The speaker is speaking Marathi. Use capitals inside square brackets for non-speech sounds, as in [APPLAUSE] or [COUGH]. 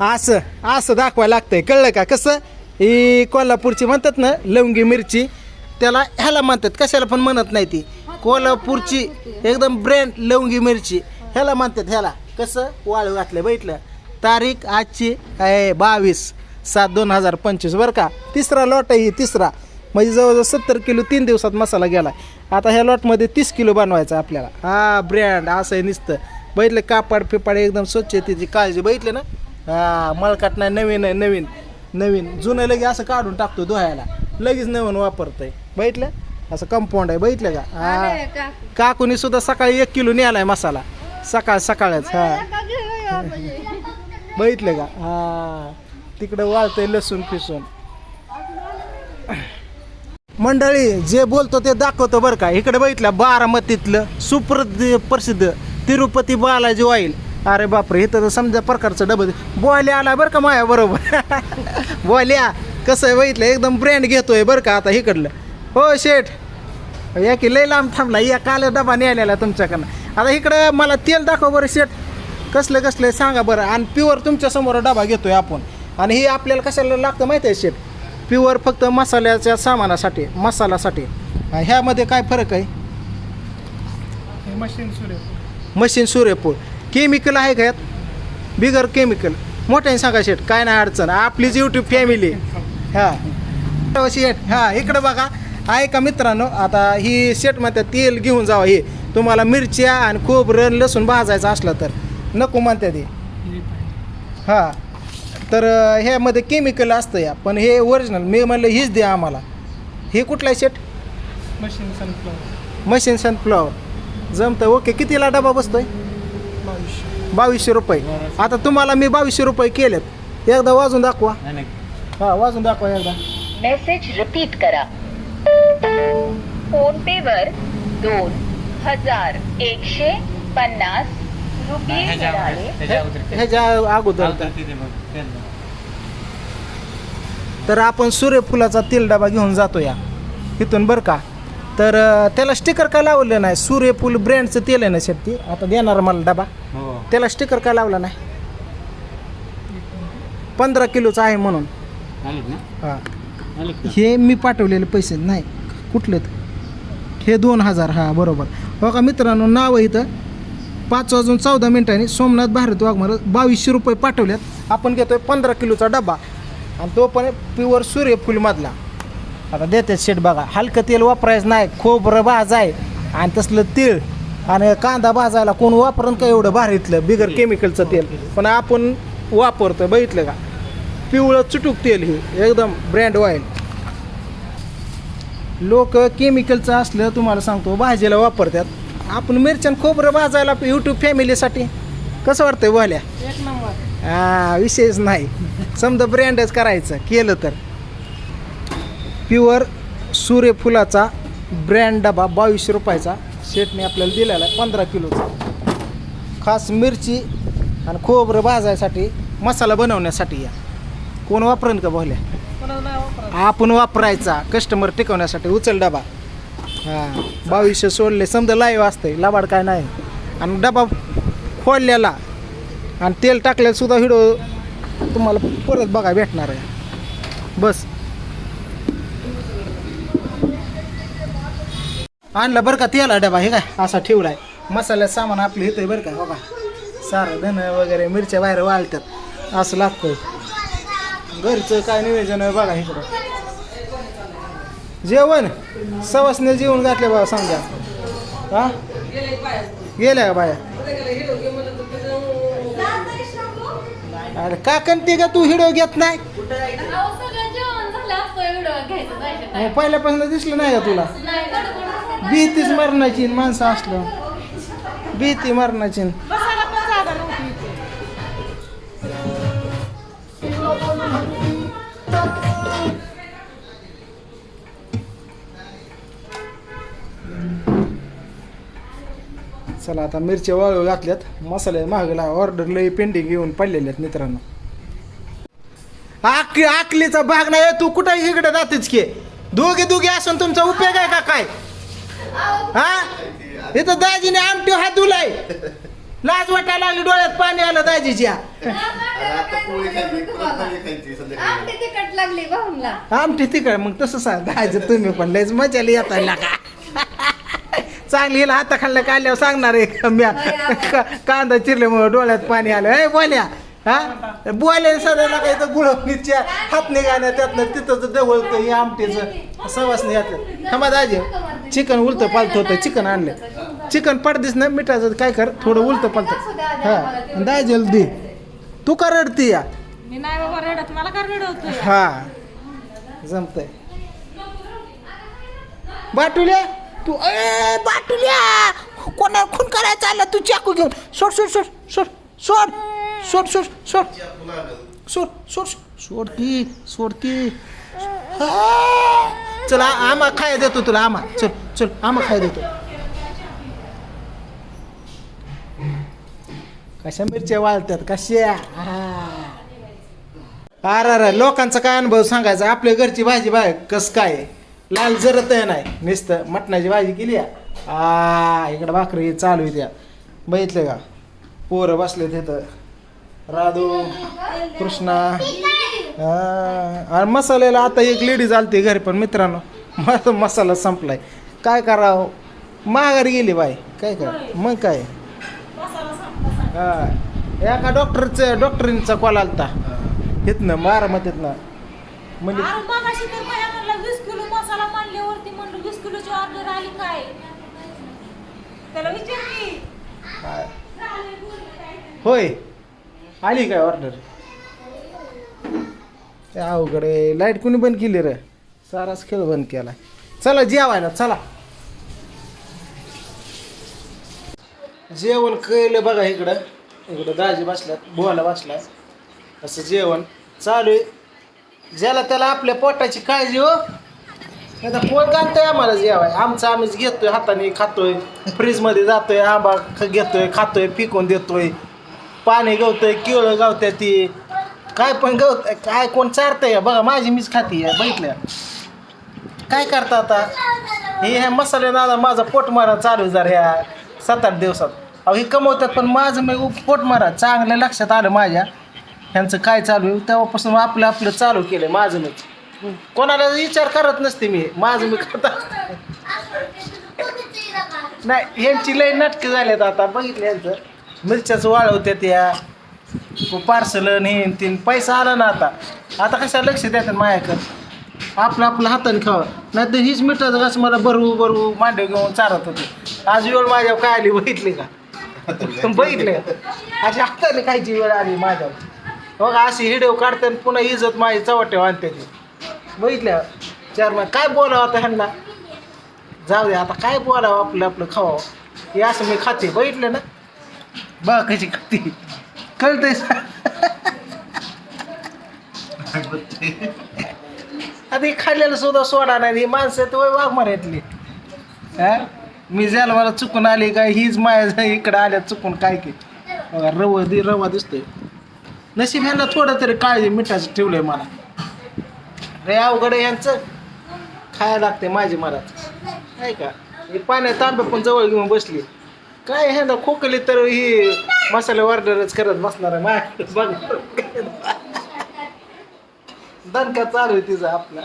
असं असं दाखवायला लागतंय. कळलं का? कसं? ही कोल्हापूरची म्हणतात ना लवंगी मिरची त्याला ह्याला म्हणतात. कशाला पण म्हणत नाही ती. कोल्हापूरची एकदम ब्रँड लवंगी मिरची. ह्याला म्हणतात ह्याला. कसं? वाळू घातलं बैठलं तारीख आजची आहे बावीस सात दोन हजार पंचवीस. बरं का? तिसरा लॉट आहे ही तिसरा. म्हणजे जवळजवळ सत्तर किलो तीन दिवसात मसाला गेला आता ह्या लॉटमध्ये तीस किलो बनवायचा आपल्याला. हा ब्रँड असं आहे नुसतं. बैठलं कापड पिपाड एकदम स्वच्छतेची काळजी. बैठले ना? हा मळकाट नाही नवीन आहे नवीन. नवीन. जुनं लगे असं काढून टाकतो धुवायला. लगेच नवीन वापरतंय. बैठलं असं कंपाऊंड आहे बैठलं का? हा. काकुनी सुद्धा सकाळी एक किलो नेलाय मसाला. सकाळ सकाळच हा. बैठलं का? हा. तिकडं वाळतंय लसूण फिसून मंडळी जे बोलतो ते दाखवतो बरं का? इकडे बघितलं बारामतीतलं सुप्रसिद्ध प्रसिद्ध तिरुपती बालाजी ऑइल अरे बापरे इथं तर समजा प्रकारचं डबल बॉल्या आला बरं का माया बरोबर? [LAUGHS] बॉल्या. कसं आहे बघितलं एकदम ब्रँड घेतोय बरं का आता इकडलं. हो शेठ. या की लय लांब थांबला या काल डबा न्यायला तुमच्याकडनं. आता इकडं मला तेल दाखव बरं शेठ. कसलं कसलं सांगा बरं. आणि प्युअर तुमच्यासमोर डबा घेतोय आपण. आणि हे आपल्याला कशाला लागतं माहिती आहे शेठ? प्युअर फक्त मसाल्याच्या सामानासाठी मसाल्यासाठी आणि ह्यामध्ये काय फरक आहे? मशीन सूर्य मशीन सूर्यफूल. केमिकल आहे का यात? बिगर केमिकल. मोठ्याने सांगा शेठ काय नाही अडचण. आपलीच यूट्यूब फॅमिली हां. शेठ हां इकडं बघा. आहे का मित्रांनो आता ही शेट म्हणतात तेल घेऊन जावं हे. तुम्हाला मिरच्या आणि खोबरं लसूण भाजायचं असलं तर. नको म्हणतात हे हां. तर ह्यामध्ये केमिकल असतं या. पण हे ओरिजिनल मी म्हणलं हीच द्या आम्हाला. हे कुठलं आहे शेट मशीन सनफ्लॉवर मशीन सनफ्लॉवर जमतं. ओके कितीला डबा बसतोय? बावीसशे. रुपये. आता तुम्हाला मी बावीसशे रुपये केलेत. एकदा वाजून दाखवा. हा वाजून दाखवा एकदा. मेसेज रिपीट करा. फोन पे वर दोन हजार एकशे पन्नास रुपये मिळाले. ह्याच्या अगोदर तर आपण सूर्यफुलाचा तेल डबा घेऊन जातो या. इथून बरं का? तर अं, त्याला स्टिकर का लावलं नाही? सूर्यफूल ब्रँडचं तेल आहे ना शेट्टी? आता देणार मला डबा. त्याला स्टिकर का लावला नाही? पंधरा किलोचं आहे म्हणून. हां. हे मी पाठवलेले पैसे नाही. कुठले हे दोन हजार हा बरोबर. हो का मित्रांनो नाव आहे इथं. पाच वाजून चौदा मिनिटांनी सोमनाथ भारत वाघमार बावीसशे रुपये पाठवल्यात. आपण घेतोय पंधरा किलोचा डबा. आणि तो पण प्युअर सूर्यफूलमधला आता देतात शेट बघा. हलकं तेल वापरायचं नाही. खोबरं भाजाय. आणि तसलं तीळ. आणि कांदा भाजायला कोण वापरण का एवढं भारीतलं बिगर केमिकलचं तेल. पण आपण वापरतो बघितलं का? पिवळं चुटूक तेल हे एकदम ब्रँड ऑइल लोक केमिकलचं असलं तुम्हाला सांगतो भाजीला वापरतात. आपण मिरच्यान खोबरं भाजायला यूट्यूब फॅमिलीसाठी कसं वाटतंय बोल्या? एक नंबर. हा विषयच नाही. समजा ब्रँडच करायचं केलं तर. प्युअर सूर्यफुलाचा ब्रँड डबा बावीसशे रुपयाचा. शेटने आपल्याला दिलेला आहे पंधरा किलोचा. खास मिरची आणि खोबरं भाजायसाठी मसाला बनवण्यासाठी या. कोण वापरेन का बोल्या आपण वापरायचा कस्टमर टिकवण्यासाठी. उचल डबा. हां बावीसशे सोडले समजा लाईव्ह असते लबाड काय नाही. आणि डबा खोललेला आणि तेल टाकलेलं सुद्धा व्हिडिओ तुम्हाला परत बघा भेटणार आहे. बस. आणला बरं का तेला डबा हे काय? असा ठेवलाय. मसाल्याचं सामान आपलं इथं बरं का बघा सारं धन वगैरे मिरच्या बाहेर वाळतात असं लागतं घरचं काय नियोजन आहे बघा इकडं. जेवण? सवासने जेवण घातले बाबा समजा हा? गेल्या का बाया? अरे का कंटी का तू हिडो घेत नाही? पहिल्यापासून दिसलं नाही का तुला? भीतीच मरणाची माणसं असलं. भीती मरणाची चला आता मिरच्या वाळू घातल्यात. मसाले महागला ऑर्डर लई पेंडिंग येऊन पडलेले आहेत मित्रांनो. आक आकलीचा भाग नाही तू कुठं इकडे जातेच की? दोघे दोघे असून तुमचा उपयोग आहे का काय? हा? इथं दाजीने आमटी हात धुलाय. लाज वाटायला लागली डोळ्यात पाणी आलं दाजीच्या. आमटी तिखट लागली भाऊला. आमटी तिकड मग तसं सांग दाजी तुम्ही पण लयच मजा येता का? चांगली हिला हाता खाल्लं काढल्यावर सांगणार आहे. म्या कांदा चिरल्यामुळे डोळ्यात पाणी आलं. ए बोल्या हा? बोले सदैला काही तर गुळवणीच्या हात निघाल्या त्यातनं तिथं डवळतं हे आमटीचं. सवास नाही. यातलं थांबा दाजी. चिकन उलतं पालतं होतं चिकन आणलं. चिकन पडदिस ना मिठाचं काय कर थोडं उलतं पालतं हा दाजील दे. तू का रडती या? मी नाही बाबा रडत मला का रडवतोय? हा. जमतंय. बाटुल्या तू ए बाटुल्या! कोणा खून करायचं आला तू चाकू घेऊन. सोड सोड सोड सोड सोड सोड सोड सोड. सोड सोड सोड की सोड की. हा. चल आमा खाय देतो तुला आमा. चल चल आमा खाय देतो. कशा मिरच्या वाळतात कशा? अरे अरे लोकांचा काय अनुभव सांगायचा? आपल्या घरची भाजी बाय कस काय? लाल जरत नाही. नुसतं मटणाची भाजी केली आ इकडं भाकरी चालू आहे त्या बघितलं का? पोरं बसले तिथं राधू कृष्णा. आणि मसाल्याला आता एक लेडीज आलती घरी पण मित्रांनो. माझा मसाला संपलाय. काय करावं? माघारी गेली बाय काय कर? मग काय? हा. एका डॉक्टरचं डॉक्टरींचा कॉल आलता. इथनं बारामतीतनं. म्हणजे? होय. आली काय ऑर्डर? ते अवघड. आहे लाइट कुणी बंद केली रे? साराच खेळ बंद केला. चला जेवायला चला. जेवण केलं बघा इकडं. इकडं दाजी बसल्यात बोला बसला असं जेवण चालू आहे. ज्याला त्याला आपल्या पोटाची काळजी हो. आता पोट घालतोय आम्हाला जेवाय. आमचं आम्हीच घेतोय हाताने खातोय. फ्रीजमध्ये जातोय आंबा ख- घेतोय खातोय पिकून देतोय. पाणी गवतोय केळं गावत्या ती. काय पण गवत काय कोण चारतंय? बघा माझी मीच खाती बघितल्या. काय करता आता? हे ह्या मसाले दादा माझा पोट मारा चालू जर ह्या सात आठ दिवसात. अहो हे कमवतात पण माझं मी पोट मारा चांगलं लक्षात आलं माझ्या. ह्यांचं काय चालू आहे? तेव्हापासून आपलं आपलं चालू केलं माझं मीच कोणाला विचार करत नसते मी. माझं मी करता नाही ह्यांची लय नाटकं झाल्यात आता. बघितलं यांचं मिरच्याचं वाळवत्यात या पार्सल हे न तीन पैसा आला ना आता. आता कशा लक्ष देतात माझ्याकडं? आपलं आपलं हाताने खावं. नाही तर हीच मिठाचं कसं मला बरवू बरवू मांडे घेऊन चारत होते. आज वेळ माझ्यावर काय आली बघितली का? बघितले अशी हाताने खायची वेळ आली माझ्यावर. बघा अशी हिडिओ काढते आणि पुन्हा इज्जत माझी चवट्यावर आणते ती. बघितल्या? चार महिने काय बोलावं आता ह्यांना? जाऊ दे आता काय बोलावं आपलं आपलं खावावं हे असं मी खाते. बघितलं ना? बघ कशी खाते. कळतंय. आता हे खाल्लेलं सुद्धा सोडा नाही ही माणसं तो वाघ मारायतली हा? मी ज्याला मला चुकून आली काय हीच माया इकडं आल्या चुकून काय की. बघा रवा दि रवा दिसतोय. नशीब ह्यांना थोडं तरी काळजी मिठाचं ठेवलंय मला. रे अवघड आहे यांचं खायला लागते माझी मला. नाही का? हे पाण्यात तांब्या पण जवळ घेऊन बसली. काय ह्यांना खोकली तर ही मसाले ऑर्डरच करत बसणार आहे माझ्याकडे बघ. [LAUGHS] दणका चालू आहे तिचा आपला.